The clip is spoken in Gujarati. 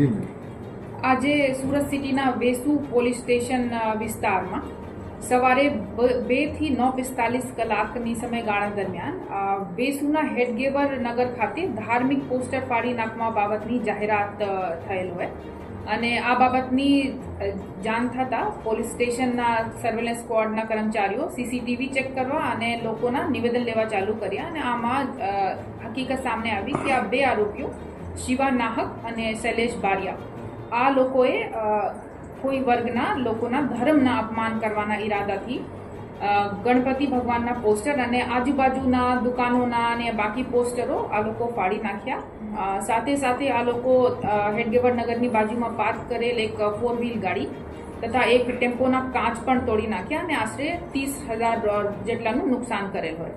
આજે સુરત સિટીના વેસુ પોલીસ સ્ટેશન વિસ્તારમાં સવારે બેથી નવ પિસ્તાલીસ કલાકની સમયગાળા દરમિયાન વેસુના હેડગેવર નગર ખાતે ધાર્મિક પોસ્ટર ફાડી નાખવા બાબતની જાહેરાત થયેલ હોય. અને આ બાબતની જાણ થતાં પોલીસ સ્ટેશનના સર્વેલન્સ સ્ક્વોડના કર્મચારીઓ સીસીટીવી ચેક કરવા અને લોકોના નિવેદન લેવા ચાલુ કર્યા અને આમાં હકીકત સામે આવી કે આ બે આરોપીઓ શિવા નાહક અને શૈલેષ બારિયા. આ લોકોએ કોઈ વર્ગના લોકોના ધર્મના અપમાન કરવાના ઈરાદાથી ગણપતિ ભગવાનના પોસ્ટર અને આજુબાજુના દુકાનોના અને બાકી પોસ્ટરો આ લોકો ફાડી નાખ્યા. સાથે સાથે આ લોકો હેડગેવર નગરની બાજુમાં પાર્ક કરેલ એક ફોર વ્હીલ ગાડી તથા એક ટેમ્પોના કાચ પણ તોડી નાખ્યા અને આશરે ત્રીસ હજાર જેટલાનું નુકસાન કરેલ હોય.